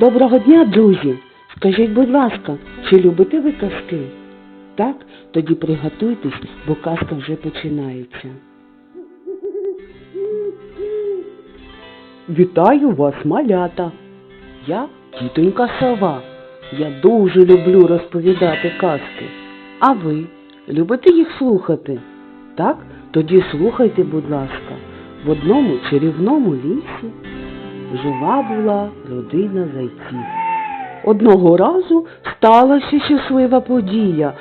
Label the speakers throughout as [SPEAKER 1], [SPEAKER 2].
[SPEAKER 1] Доброго дня, друзі! Скажіть, будь ласка, чи любите ви казки? Так? Тоді приготуйтесь, бо казка вже починається. Вітаю вас, малята! Я тітонька сова. Я дуже люблю розповідати казки. А ви любите їх слухати? Так? Тоді слухайте, будь ласка, в одному чарівному лісі жила була родина зайців. Одного разу сталася щаслива подія.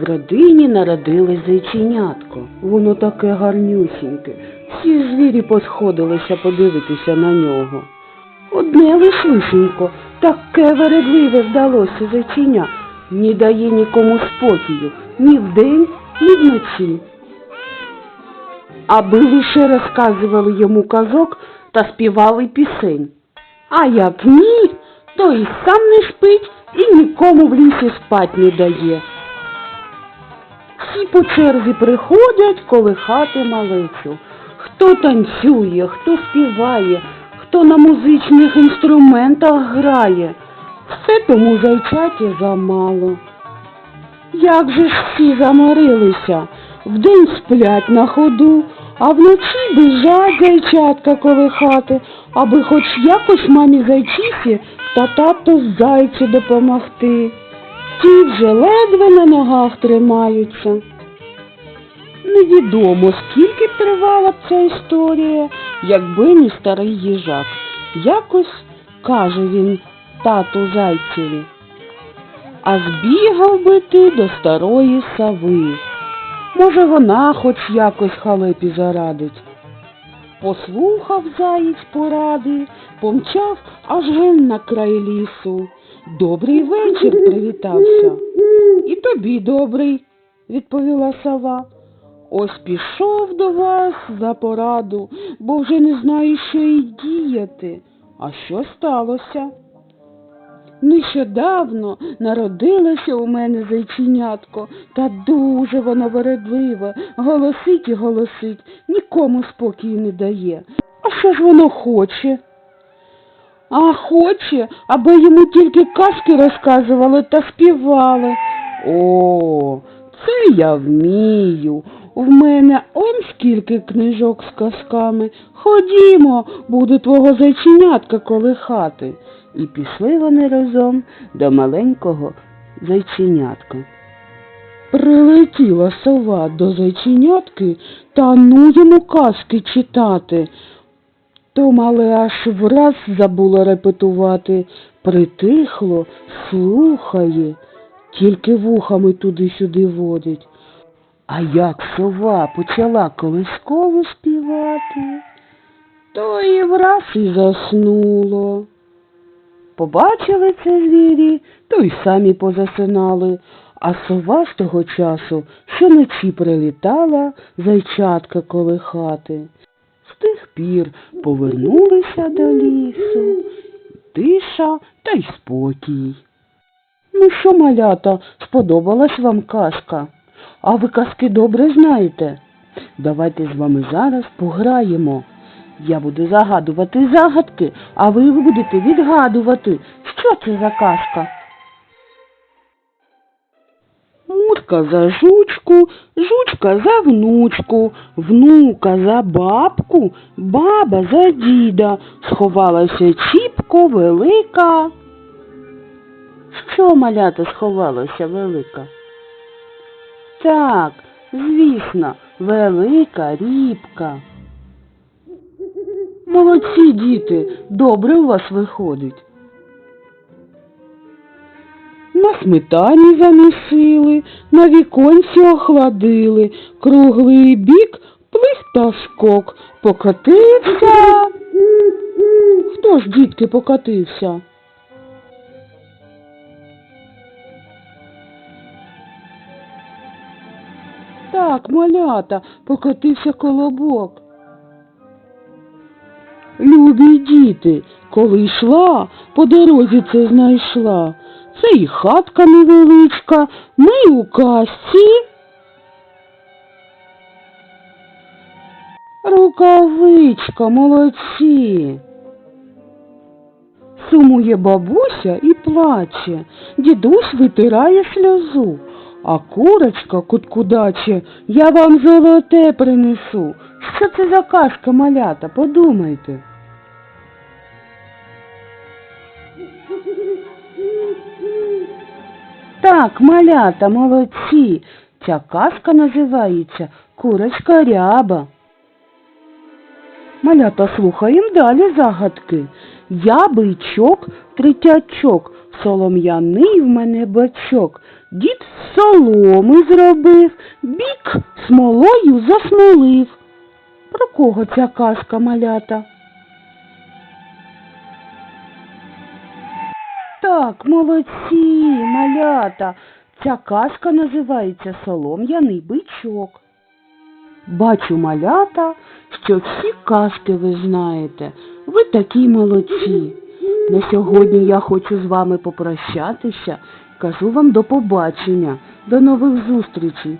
[SPEAKER 1] В родині народилось зайченятко. Воно таке гарнюсіньке. Всі звірі посходилися подивитися на нього. Одне лишусінько, таке вередливе вдалося зайченя, ні дає нікому спокою, ні вдень, ні вночі. Аби лише розказували йому казок та співали пісень. А як ні, то і сам не спить і нікому в лісі спать не дає. Всі по черзі приходять колихати малечу. Хто танцює, хто співає, хто на музичних інструментах грає. Все тому зайчаті замало. Як же ж всі заморилися, вдень сплять на ходу, а вночі біжать зайчатка колихати, аби хоч якось мамі зайчихі та тату зайцю допомогти. Ті вже ледве на ногах тримаються. Невідомо, скільки б тривала б ця історія, якби не старий їжак. Якось, каже він тату зайцеві, а збігав би ти до старої сови. Може, вона хоч якось халепі зарадить. Послухав заєць поради, помчав аж ген на край лісу. Добрий вечір привітався. І тобі добрий, відповіла сова. Ось пішов до вас за пораду, бо вже не знаю, що й діяти. А що сталося? Нещодавно народилося у мене зайченятко, та дуже воно вередливе, голосить і голосить, нікому спокою не дає. А що ж воно хоче? А хоче, аби йому тільки казки розказували та співали. О, це я вмію. В мене он скільки книжок з казками. Ходімо, буду твого зайченятка колихати. І пішли вони разом до маленького зайченятка. Прилетіла сова до зайченятки та ну йому казки читати. То мале аж враз забуло репетувати, притихло, слухає, тільки вухами туди-сюди водить. А як сова почала колисково співати, то і враз і заснуло. Побачили це звірі, то й самі позасинали, а сова з того часу щоночі прилітала зайчатка колихати. З тих пір повернулися до лісу, тиша та й спокій. Ну що, малята, сподобалась вам казка? А ви казки добре знаєте? Давайте з вами зараз пограємо. Я буду загадувати загадки, а ви будете відгадувати, що це за казка. Мурка за жучку, жучка за внучку, внука за бабку, баба за діда, сховалася чіпко велика. Що малята сховалася велика? Так, звісно, велика рібка. Молодці, діти, добре у вас виходить. На сметані замісили, на віконці охладили, круглий бік плих та скок, покотився. Хто ж, дітки, покотився? Так, малята, покотився колобок. Любі діти, коли йшла, по дорозі це знайшла. Це і хатка невеличка, ми у касті. Рукавичка, молодці. Сумує бабуся і плаче, дідусь витирає сльозу, а курочка куткудаче, я вам золоте принесу. Що це за казка, малята, подумайте. Так, малята, молодці. Ця казка називається Курочка ряба. Малята, слухаємо далі загадки. Я бичок, третячок, солом'яний в мене бачок. Дід соломи зробив, бік смолою засмолив. Про кого ця казка, малята? Так, молодці, малята. Ця казка називається Солом'яний бичок. Бачу, малята, що всі казки ви знаєте. Ви такі молодці. На сьогодні я хочу з вами попрощатися. Кажу вам до побачення, до нових зустрічей.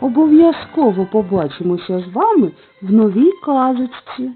[SPEAKER 1] Обов'язково побачимося з вами в новій казочці.